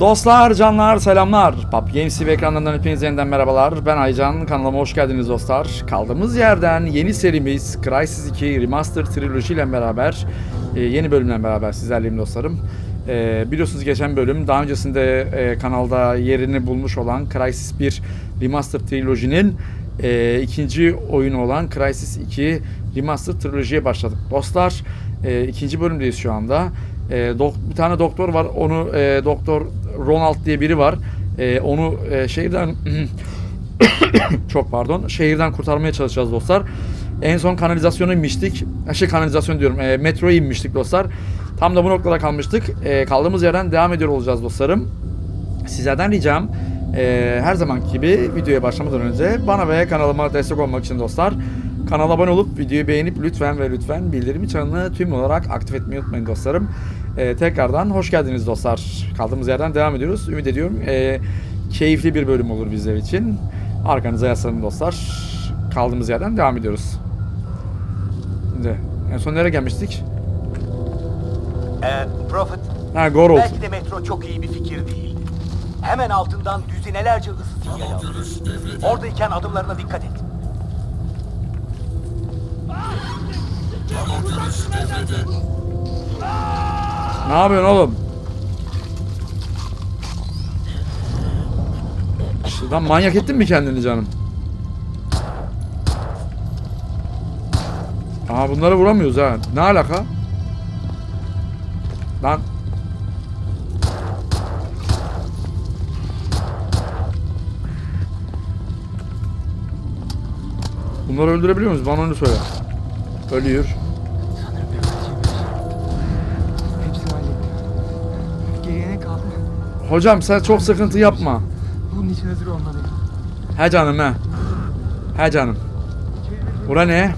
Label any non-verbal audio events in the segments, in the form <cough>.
Dostlar, canlar, selamlar. PUBG Games TV ekranlarından hepiniz yeniden merhabalar. Ben Aycan, kanalıma hoş geldiniz dostlar. Kaldığımız yerden yeni serimiz Crysis 2 Remaster Trilogy ile beraber, e, yeni bölümle beraber sizlerleyim dostlarım. E, biliyorsunuz geçen bölüm daha öncesinde e, kanalda yerini bulmuş olan Crysis 1 Remaster Trilogy'nin ikinci oyunu olan Crysis 2 Remaster Trilogy'ye başladık. Dostlar, ikinci bölümdeyiz şu anda. E, dok- bir tane doktor var. Onu e, doktor Ronald diye biri var. E, onu e, şehirden <coughs> çok pardon şehirden kurtarmaya çalışacağız dostlar. En son kanalizasyona inmiştik. Şey kanalizasyon diyorum. E, metroya inmiştik dostlar. Tam da bu noktada kalmıştık. E, kaldığımız yerden devam ediyor olacağız dostlarım. Sizlerden ricam e, her zamanki gibi videoya başlamadan önce bana ve kanalıma destek olmak için dostlar kanala abone olup videoyu beğenip lütfen ve lütfen bildirim çanını tüm olarak aktif etmeyi unutmayın dostlarım. E, tekrardan hoş geldiniz dostlar. Kaldığımız yerden devam ediyoruz. Ümit ediyorum e, keyifli bir bölüm olur bizler için. Arkanıza yaslanın dostlar. Kaldığımız yerden devam ediyoruz. Şimdi en son nereye gelmiştik? Ee, Prophet, Ha Gorol. belki de metro çok iyi bir fikir değil. Hemen altından düzinelerce ısı sinyali alıyor. Oradayken adımlarına dikkat et. Ne yapıyorsun oğlum? Şuradan manyak ettin mi kendini canım? Aha bunları vuramıyoruz ha. Ne alaka? Lan. Bunları öldürebiliyor muyuz? Bana onu söyle. Ölüyor. Hocam sen çok sıkıntı yapma. Bunun için hazır olmalıyım. He canım he. He canım. Bura ne?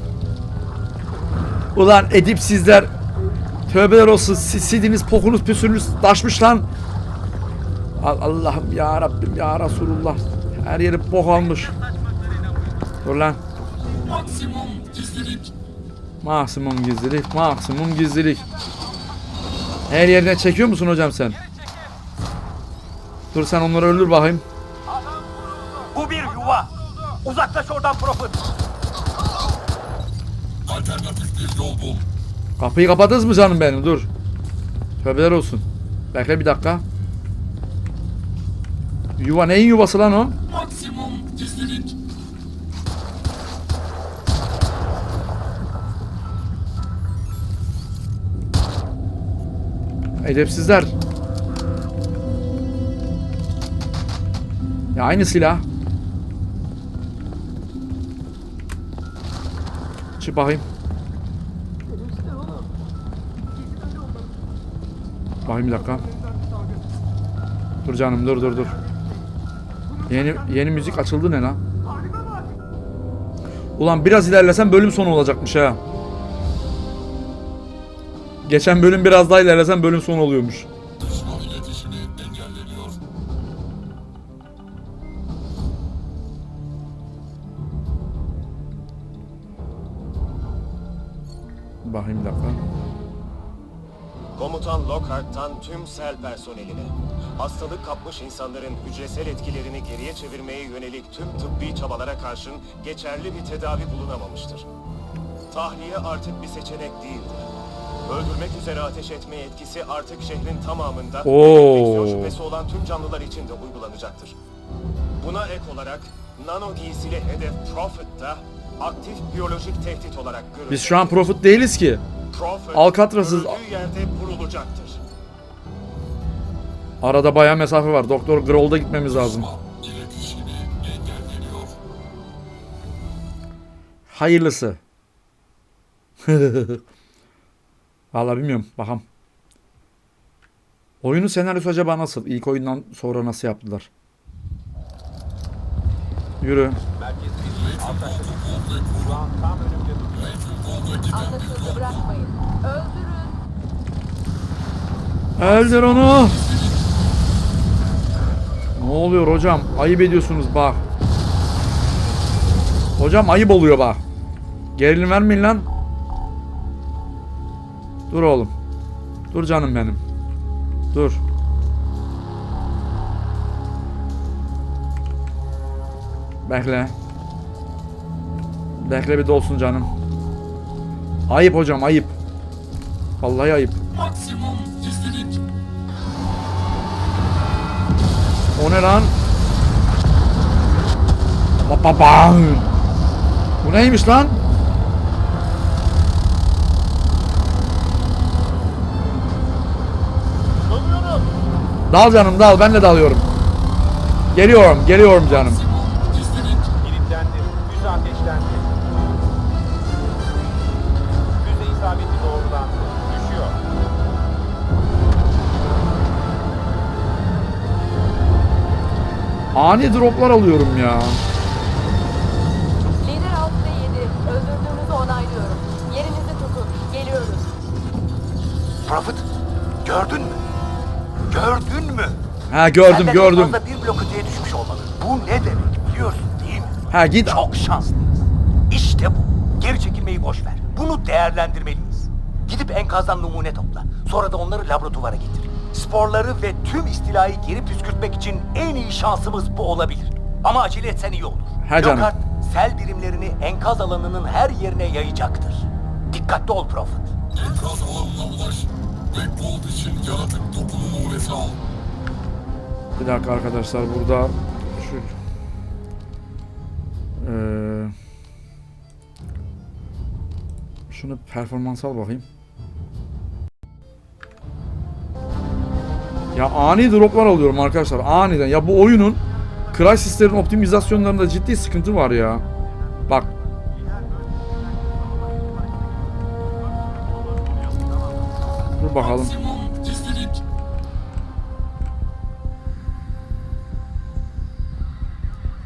Ulan edipsizler. Tövbeler olsun. Siz sidiniz, pokunuz, püsünüz taşmış lan. Al- Allah'ım ya Rabbim ya Resulullah. Her yeri bok almış. Dur lan. Maksimum gizlilik. Maksimum gizlilik. Maksimum gizlilik. Her yerine çekiyor musun hocam sen? Dur sen onları öldür bakayım. Bu bir yuva. Uzaklaş oradan Prophet. Kapıyı kapatırız mı canım benim? Dur. Tövbeler olsun. Bekle bir dakika. Yuva neyin yuvası lan o? Edepsizler. Ya aynı silah. Çık bakayım. Bakayım bir dakika. Dur canım dur dur dur. Yeni yeni müzik açıldı ne lan? Ulan biraz ilerlesem bölüm sonu olacakmış ha. Geçen bölüm biraz daha ilerlesem bölüm sonu oluyormuş. Tüm sel personeline, hastalık kapmış insanların hücresel etkilerini geriye çevirmeye yönelik tüm tıbbi çabalara karşın geçerli bir tedavi bulunamamıştır. Tahliye artık bir seçenek değildir. Öldürmek üzere ateş etme etkisi artık şehrin tamamında enfeksiyon şüphesi olan tüm canlılar için de uygulanacaktır. Buna ek olarak nano giysili hedef Prophet'ta aktif biyolojik tehdit olarak görülür. Biz şu an profit değiliz ki. Prophet Alcatraz'ız- yerde vurulacaktır. Arada bayağı mesafe var. Doktor Groll'da gitmemiz lazım. Hayırlısı. <laughs> Vallahi bilmiyorum. Bakalım. Oyunun senaryosu acaba nasıl? İlk oyundan sonra nasıl yaptılar? Yürü. Öldür onu. Ne oluyor hocam? Ayıp ediyorsunuz bak. Hocam ayıp oluyor bak. Gerilim vermeyin lan. Dur oğlum. Dur canım benim. Dur. Bekle. Bekle bir dolsun canım. Ayıp hocam ayıp. Vallahi ayıp. Maksimum O ne lan? Ba ba bam. Bu neymiş lan? Dal canım dal ben de dalıyorum. Geliyorum geliyorum canım. Ani droplar alıyorum ya. Lider 6 ve 7. Öldürdüğünüzü onaylıyorum. Yerinizi tutun. Geliyoruz. Prophet, gördün mü? Gördün mü? Ha gördüm Senden en gördüm. fazla bir blok öteye düşmüş olmalı. Bu ne demek biliyorsun değil mi? Ha git. Çok şanslıyız. İşte bu. Geri çekilmeyi boş ver. Bunu değerlendirmeliyiz. Gidip enkazdan numune topla. Sonra da onları laboratuvara getir. Sporları ve tüm istilayı geri püskürtmek için en iyi şansımız bu olabilir. Ama acele etsen iyi olur. He canım. Lockhart, sel birimlerini enkaz alanının her yerine yayacaktır. Dikkatli ol Prophet. Enkaz alanına ulaş. Backbolt için yaratık topunu nuresi al. Bir dakika arkadaşlar burada şu Ee, şunu performans al bakayım. Ya ani droplar alıyorum arkadaşlar aniden. Ya bu oyunun Crysis'lerin optimizasyonlarında ciddi sıkıntı var ya. Bak. Dur bakalım.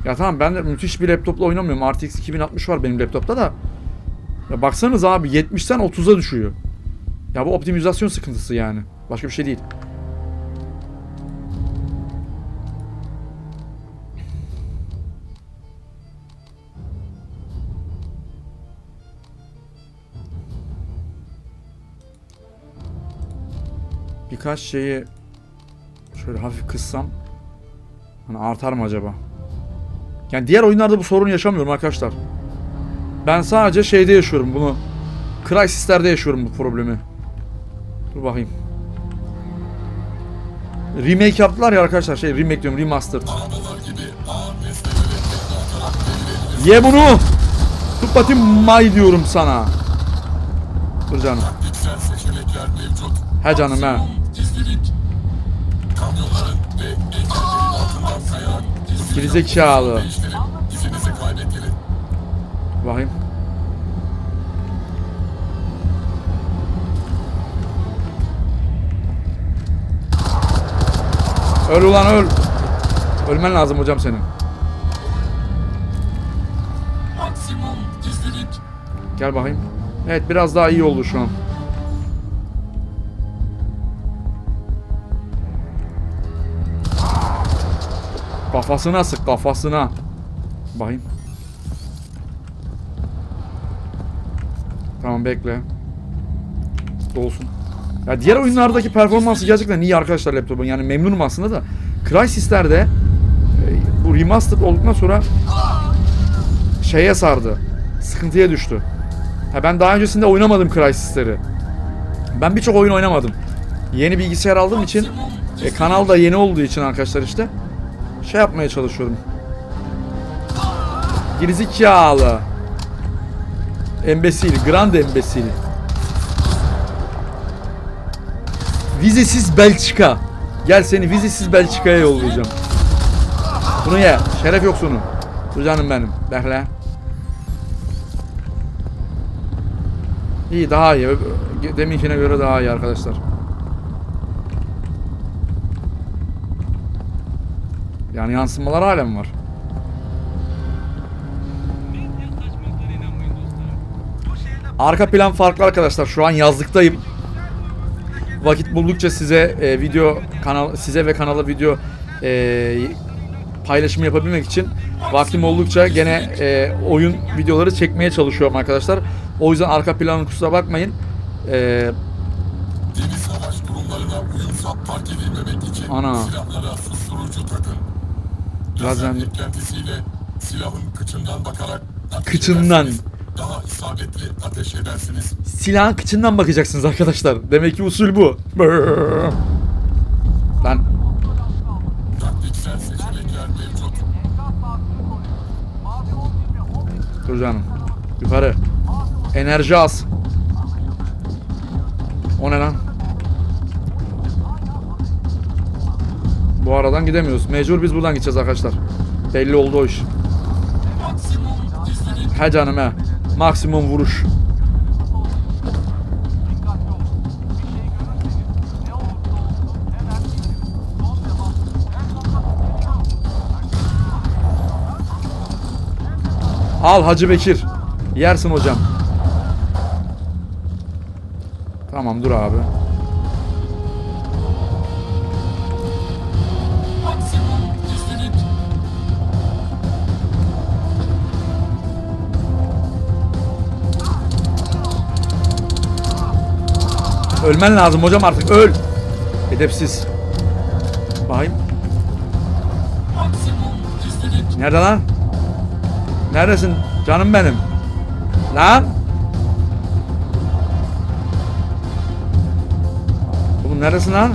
Ya tamam ben de müthiş bir laptopla oynamıyorum. RTX 2060 var benim laptopta da. Ya baksanız abi 70'ten 30'a düşüyor. Ya bu optimizasyon sıkıntısı yani. Başka bir şey değil. Birkaç şeyi şöyle hafif kıssam hani artar mı acaba? Yani diğer oyunlarda bu sorunu yaşamıyorum arkadaşlar. Ben sadece şeyde yaşıyorum bunu. Crysis'lerde yaşıyorum bu problemi. Dur bakayım. Remake yaptılar ya arkadaşlar şey remake diyorum devirebilir. Ye bunu! Tut bakayım may diyorum sana. Dur canım. He canım he. Maksimum gizlilik. Kamyonların ve engellerin altından gizli Gerizekalı. İzinizi kaybettirin. Bakayım. Öl ulan öl. Ölmen lazım hocam senin. Maksimum gizlilik. Gel bakayım. Evet biraz daha iyi oldu şu an. Kafasına sık kafasına. Bakayım. Tamam bekle. Dolsun. Ya diğer oyunlardaki performansı gerçekten iyi arkadaşlar laptopun. Yani memnunum aslında da. Crysis'lerde e, bu remastered olduktan sonra şeye sardı. Sıkıntıya düştü. Ha ben daha öncesinde oynamadım Crysis'leri. Ben birçok oyun oynamadım. Yeni bilgisayar aldığım için e, kanal da yeni olduğu için arkadaşlar işte şey yapmaya çalışıyorum. Gerizekalı. Embesil, grand embesil. Vizesiz Belçika. Gel seni vizesiz Belçika'ya yollayacağım. Bunu ye. Şeref. Bu canım benim. Bekle. İyi daha iyi. Deminkine göre daha iyi arkadaşlar. Yani yansımalar halen var. Arka plan farklı arkadaşlar. Şu an yazlıktayım. Vakit buldukça size e, video kanal size ve kanala video e, paylaşımı yapabilmek için vaktim oldukça gene e, oyun videoları çekmeye çalışıyorum arkadaşlar. O yüzden arka planı kusura bakmayın. E, Ana. silahlara susturucu takın. Lazer beklentisiyle Silahın kıçından bakarak Kıçından. Daha isabetli ateş edersiniz. Silahın kıçından bakacaksınız arkadaşlar. Demek ki usul bu. Lan Taktiksel seçenekler mevcut. dur canım. Yukarı. Enerji az. O ne lan? Bu aradan gidemiyoruz. Mecbur biz buradan gideceğiz arkadaşlar. Belli oldu o iş. He canım he. Maksimum vuruş. Al Hacı Bekir. Yersin hocam. Tamam dur abi. Ölmen lazım hocam artık öl. Edepsiz. Bakayım. Nerede lan? Neredesin canım benim? Lan? Oğlum neredesin lan?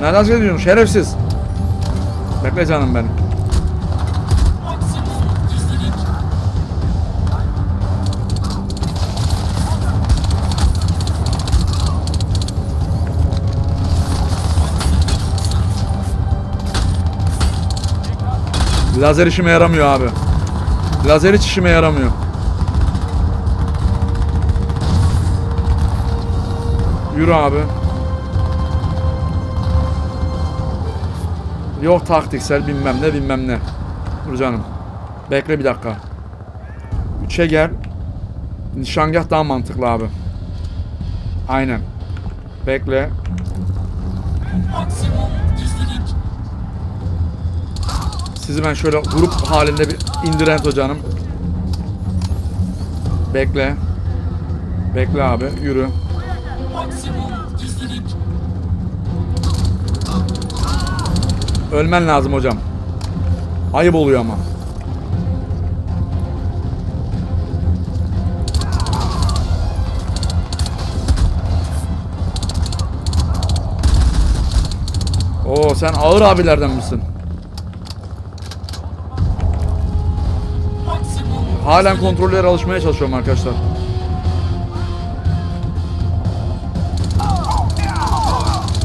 Ne dans ediyorsun şerefsiz? Bekle canım benim. Lazer işime yaramıyor abi. Lazer hiç işime yaramıyor. Yürü abi. Yok taktiksel bilmem ne bilmem ne. Dur canım. Bekle bir dakika. Üçe gel. Nişangah daha mantıklı abi. Aynen. Bekle. Sizi ben şöyle grup halinde bir indiren hocanım. Bekle. Bekle abi. Yürü. Ölmen lazım hocam. Ayıp oluyor ama. Oo sen ağır abilerden misin? Halen kontrollere alışmaya çalışıyorum arkadaşlar.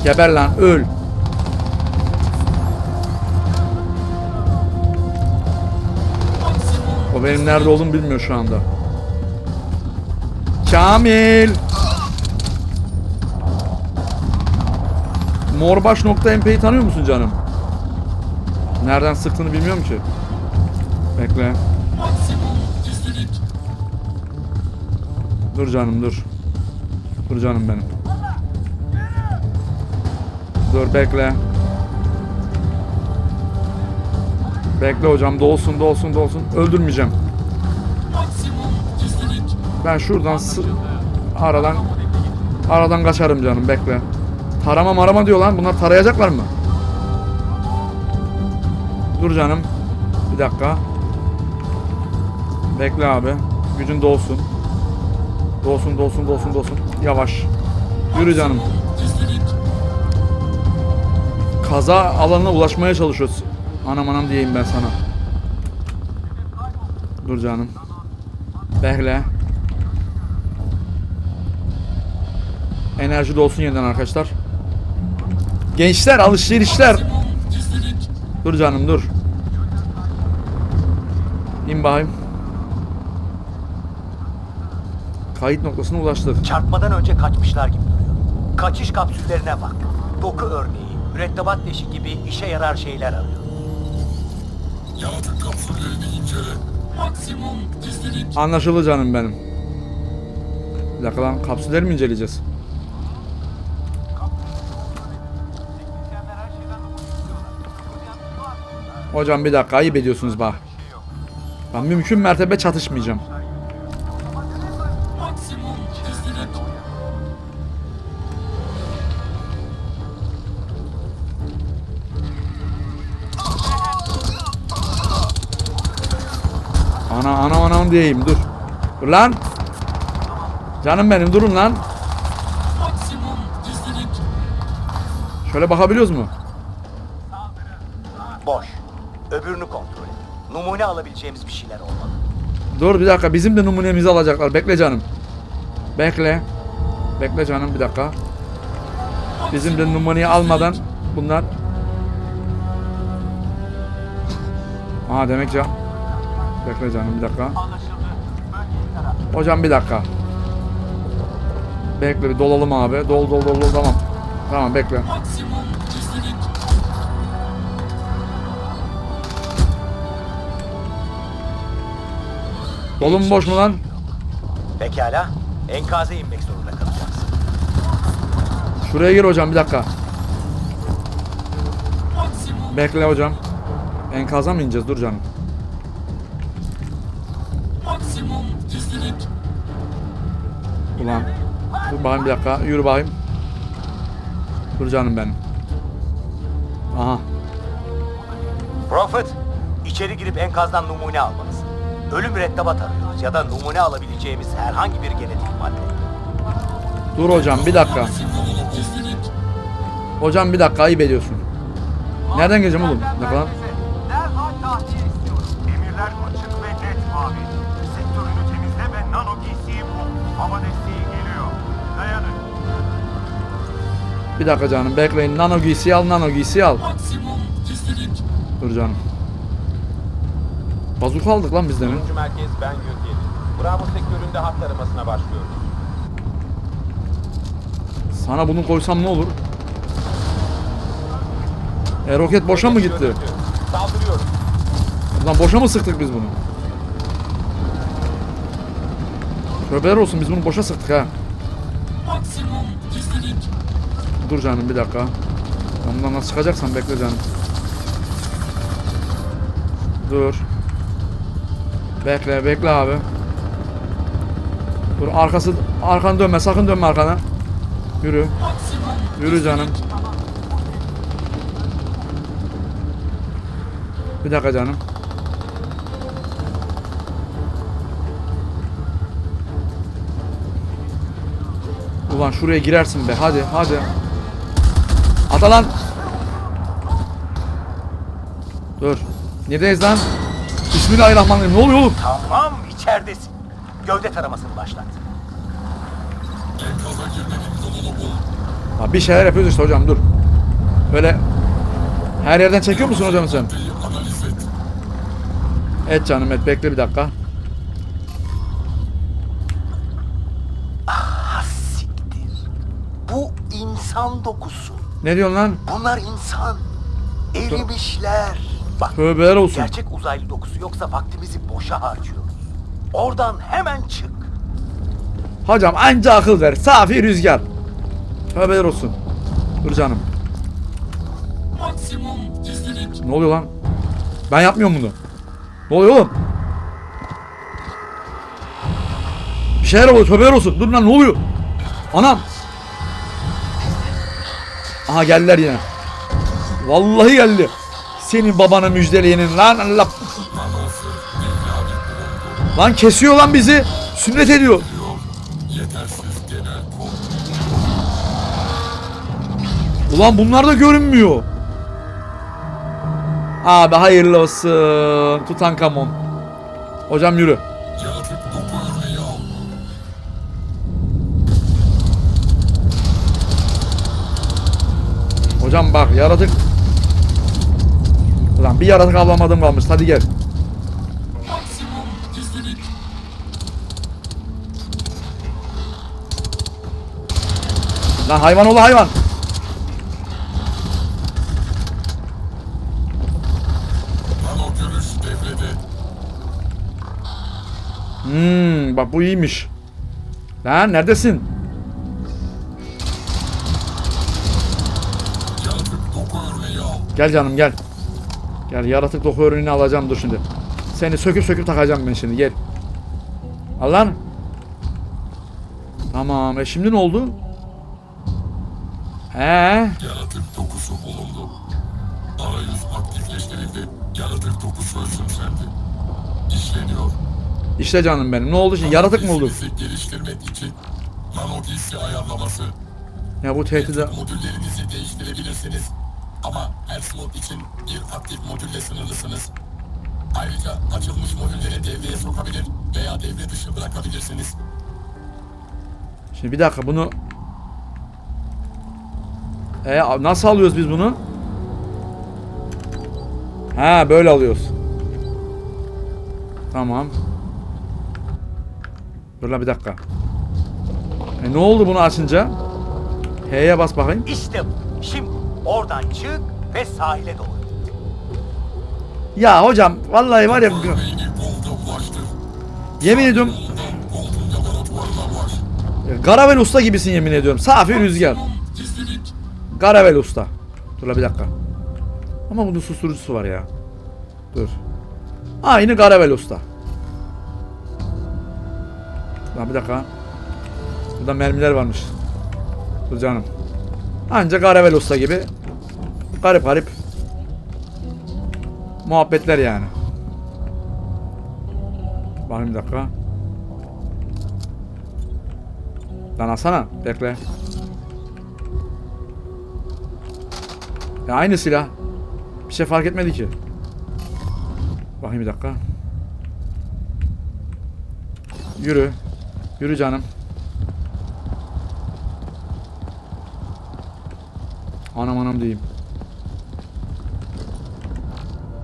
Geber lan öl. O benim nerede olduğumu bilmiyor şu anda. Kamil. Morbaş.mp'yi tanıyor musun canım? Nereden sıktığını bilmiyorum ki. Bekle. Dur canım dur. Dur canım benim. Dur bekle. Bekle hocam dolsun dolsun dolsun. Öldürmeyeceğim. Ben şuradan aradan aradan kaçarım canım bekle. Tarama marama diyor lan. Bunlar tarayacaklar mı? Dur canım. Bir dakika. Bekle abi. Gücün dolsun. Dolsun dolsun dolsun dolsun. Yavaş. Yürü canım. Kaza alanına ulaşmaya çalışıyoruz. Anam anam diyeyim ben sana. Dur canım. Bekle. Enerji dolsun yeniden arkadaşlar. Gençler alışverişler. Dur canım dur. İn bakayım. Kayıt noktasına ulaştık. Çarpmadan önce kaçmışlar gibi duruyor. Kaçış kapsüllerine bak. Doku örneği, mürettebat leşi gibi işe yarar şeyler arıyor. Yaratık kapsüllerini incele. Maksimum gizlilik. Anlaşıldı canım benim. Bir dakika lan kapsülleri mi inceleyeceğiz? Hocam bir dakika ayıp ediyorsunuz bak. Ben mümkün mertebe çatışmayacağım. Ana ana anam diyeyim dur. Dur lan. Canım benim durun lan. Şöyle bakabiliyoruz mu? Boş. Öbürünü kontrol et. Numune alabileceğimiz bir şeyler olmalı. Dur bir dakika bizim de numunemizi alacaklar. Bekle canım. Bekle. Bekle canım bir dakika. Bizim de numuneyi almadan bunlar... Aha demek ya. Bekle canım bir dakika. Hocam bir dakika. Bekle bir dolalım abi. Dol dol dol dol tamam. Tamam bekle. Dolum boş mu lan? Pekala. Enkaza inmek zorunda kalacaksın. Şuraya gir hocam bir dakika. Bekle hocam. Enkaza mı ineceğiz? Dur canım. Ulan. Dur bakayım bir dakika. Yürü bakayım. Dur canım benim. Aha. Prophet, içeri girip enkazdan numune almalısın. Ölü mürettebat arıyoruz ya da numune alabileceğimiz herhangi bir genetik madde. Dur hocam bir dakika. Hocam bir dakika ayıp ediyorsun. Nereden geleceğim oğlum? Bir dakika Bir dakika canım bekleyin. Nano giysiyi al, nano giysiyi al. Dur canım. Bazuka aldık lan biz demin. Sonuncu merkez ben Gökyeli. Bravo sektöründe hat taramasına başlıyoruz. Sana bunu koysam ne olur? E roket boşa mı gitti? Görüntü. Saldırıyoruz. Lan boşa mı sıktık biz bunu? Tövbeler olsun biz bunu boşa sıktık ha. Maksimum gizlilik. Dur canım bir dakika. Bundan nasıl çıkacaksam bekle canım. Dur. Bekle bekle abi. Dur arkası arkanı dönme sakın dönme arkana. Yürü. Yürü canım. Bir dakika canım. Ulan şuraya girersin be. Hadi hadi. Ata lan. Dur. Neredeyiz lan? Bismillahirrahmanirrahim. Ne oluyor oğlum? Tamam, içeridesin. Gövde taramasını başlat. Ha, bir şeyler yapıyoruz işte hocam dur. Böyle her yerden çekiyor musun hocam sen? Et canım et bekle bir dakika. Ne diyorsun lan? Bunlar insan. Erimişler. Bak, Tövbeler olsun. gerçek uzaylı dokusu yoksa vaktimizi boşa harcıyoruz. Oradan hemen çık. Hocam anca akıl ver. Safi rüzgar. Tövbeler olsun. Dur canım. maksimum gizlilik. Ne oluyor lan? Ben yapmıyorum bunu. Ne oluyor oğlum? Bir şeyler oluyor. Tövbeler olsun. Dur lan ne oluyor? Anam. Aha geldiler yine. Vallahi geldi. Senin babana müjdeleyenin lan Allah. Lan kesiyor lan bizi. Sünnet ediyor. Ulan bunlar da görünmüyor. Abi hayırlı olsun. Tutankamon. Hocam yürü. Hocam bak yaratık. Ulan bir yaratık avlamadım kalmış. Hadi gel. Lan hayvan oğlu hayvan. Hmm, bak bu iyiymiş. Lan neredesin? Gel canım gel. Gel yaratık doku ürününü alacağım dur şimdi. Seni söküp söküp takacağım ben şimdi gel. Al lan. Tamam e şimdi ne oldu? He? Yaratık dokusu bulundu. Arayüz aktifleştirildi. Yaratık dokusu özümsendi. İşleniyor. İşte canım benim. Ne oldu şimdi? Yaratık mı? Giysinizi geliştirmek için nano giysi ayarlaması. Ya bu tehdide... Modüllerinizi değiştirebilirsiniz. Ama her slot için bir aktif modülle sınırlısınız. Ayrıca açılmış modülleri devreye sokabilir veya devre dışı bırakabilirsiniz. Şimdi bir dakika bunu... E nasıl alıyoruz biz bunu? Ha böyle alıyoruz. Tamam. Dur lan bir dakika. E ne oldu bunu açınca? H'ye bas bakayım. İşte. Şimdi oradan çık ve sahile doğru. Ya hocam vallahi var ya yemin ediyorum Garavel Usta gibisin yemin ediyorum. Safi rüzgar. Garavel Usta. Dur bir dakika. Ama bunun susturucusu var ya. Dur. Aynı Garavel Usta. Lan bir dakika. Burada mermiler varmış. Dur canım. Anca Garavel Usta gibi. Garip garip. Muhabbetler yani. Bakayım bir dakika. Lan alsana. Bekle. Ya aynı silah. Bir şey fark etmedi ki. Bakayım bir dakika. Yürü. Yürü canım. Anam anam diyeyim.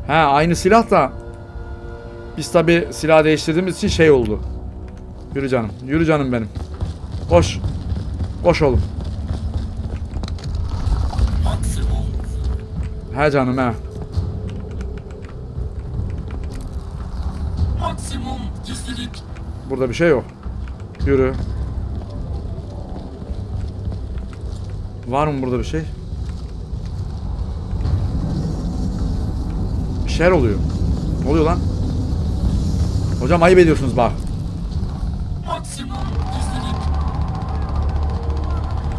He aynı silah da biz tabi silah değiştirdiğimiz için şey oldu. Yürü canım. Yürü canım benim. Koş. Koş oğlum. He canım he. Maksimum gizlilik. Burada bir şey yok. Yürü. Var mı burada bir şey? Şeyler oluyor. Ne oluyor lan? Hocam ayıp ediyorsunuz bak.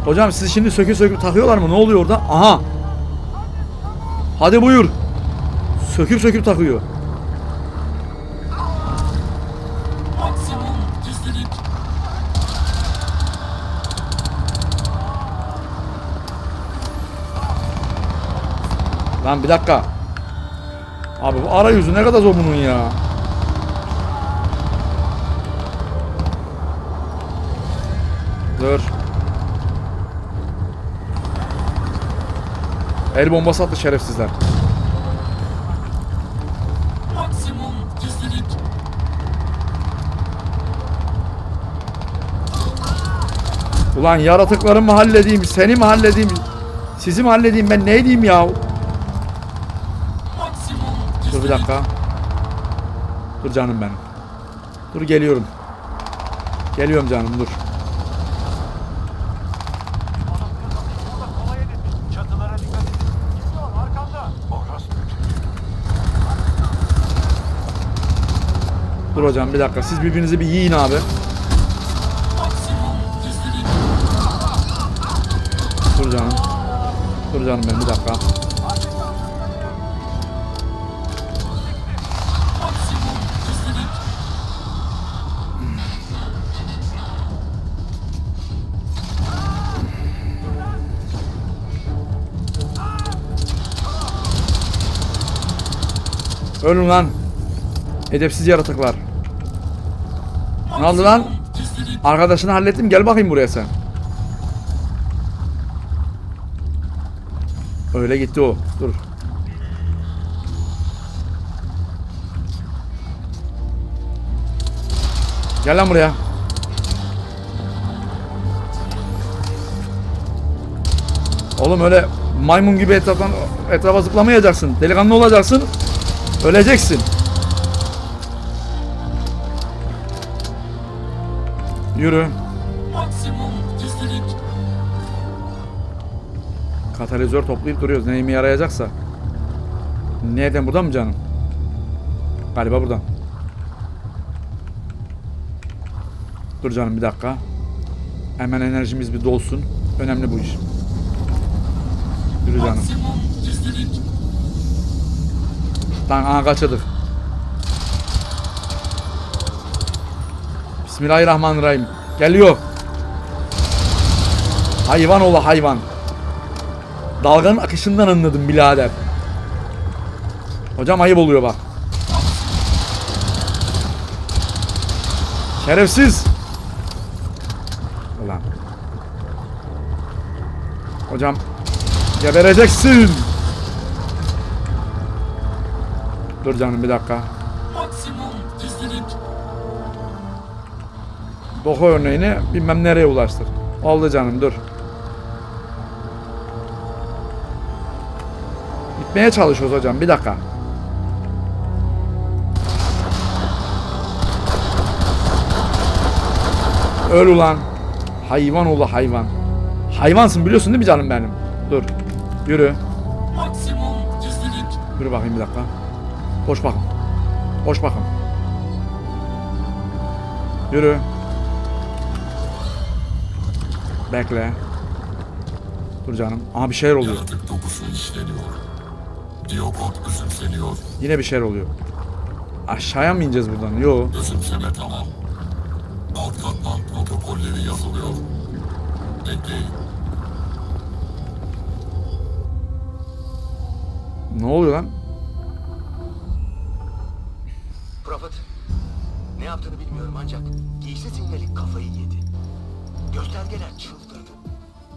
Hocam sizi şimdi sökü sökü takıyorlar mı? Ne oluyor orada? Aha. Hadi buyur. Söküp söküp takıyor. Lan bir dakika. Abi bu arayüzü ne kadar zor bunun ya. Dur. El bombası attı şerefsizler. Maksimum gizlilik. Ulan yaratıkları mı halledeyim, seni mi halledeyim, sizi mi halledeyim ben ne diyeyim ya? Dur bir dakika. Dur canım benim. Dur geliyorum. Geliyorum canım dur. Dur hocam bir dakika. Siz birbirinizi bir yiyin abi. Dur canım. Dur canım benim bir dakika. Ölün lan. Edepsiz yaratıklar. Ne oldu lan? Arkadaşını hallettim. Gel bakayım buraya sen. Öyle gitti o. Dur. Gel lan buraya. Oğlum öyle maymun gibi etraftan etrafa zıplamayacaksın. Delikanlı olacaksın. Öleceksin. Yürü. Katalizör toplayıp duruyoruz. Neyime yarayacaksa. Nereden buradan mı canım? Galiba buradan. Dur canım bir dakika. Hemen enerjimiz bir dolsun. Önemli bu iş. Yürü canım. Lan aha kaçırdık. Bismillahirrahmanirrahim. Geliyor. Hayvan ola hayvan. Dalganın akışından anladım birader. Hocam ayıp oluyor bak. Şerefsiz. Ulan. Hocam gebereceksin. Dur canım bir dakika. Maksimum gizlilik. Doku örneğini bilmem nereye ulaştır. Oldu canım dur. Gitmeye çalışıyoruz hocam bir dakika. Öl ulan. Hayvan oğlu hayvan. Hayvansın biliyorsun değil mi canım benim? Dur. Yürü. Maksimum gizlilik. Yürü bakayım bir dakika. Koş bakın. Koş bakın. Yürü. Bekle. Dur canım. Aha bir şeyler oluyor. Yaratık dokusu işleniyor. Diyokot özümseniyor. Yine bir şeyler oluyor. Aşağıya mı ineceğiz buradan? Yo. Özümseme tamam. Alt katman protokolleri yazılıyor. Bekleyin. Ne oluyor lan? Prophet, ne yaptığını bilmiyorum ancak giysi sinyali kafayı yedi. Göstergeler çıldırdı.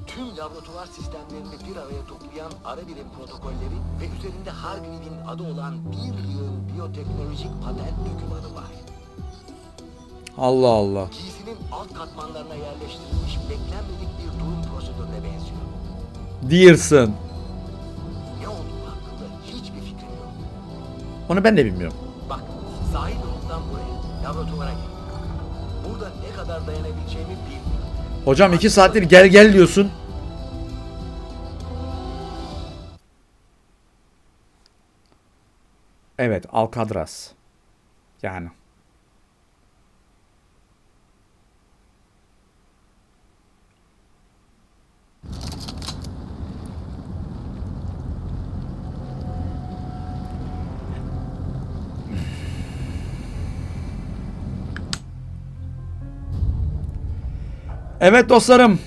Tüm laboratuvar sistemlerini bir araya toplayan ara birim protokolleri ve üzerinde Hargreave'in adı olan bir yığın biyoteknolojik patent dokümanı var. Allah Allah. Giysinin alt katmanlarına yerleştirilmiş beklenmedik bir durum prosedürüne benziyor. Diyorsun. Ne olduğu hakkında hiçbir fikrim yok. Onu ben de bilmiyorum. Sahil yolundan buraya, laboratuvara gel. Burada ne kadar dayanabileceğimi bilmiyorum. Hocam iki saattir gel gel diyorsun. Evet Alcatraz. Yani. Evet dostlarım.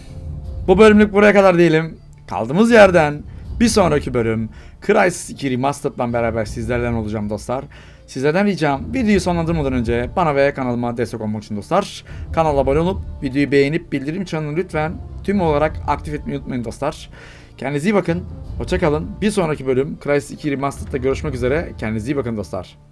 Bu bölümlük buraya kadar diyelim. Kaldığımız yerden bir sonraki bölüm Crysis 2 Remastered'dan beraber sizlerden olacağım dostlar. Sizlerden ricam videoyu sonlandırmadan önce bana ve kanalıma destek olmak için dostlar. Kanala abone olup videoyu beğenip bildirim çanını lütfen tüm olarak aktif etmeyi unutmayın dostlar. Kendinize iyi bakın. Hoşçakalın. Bir sonraki bölüm Crysis 2 Remastered'da görüşmek üzere. Kendinize iyi bakın dostlar.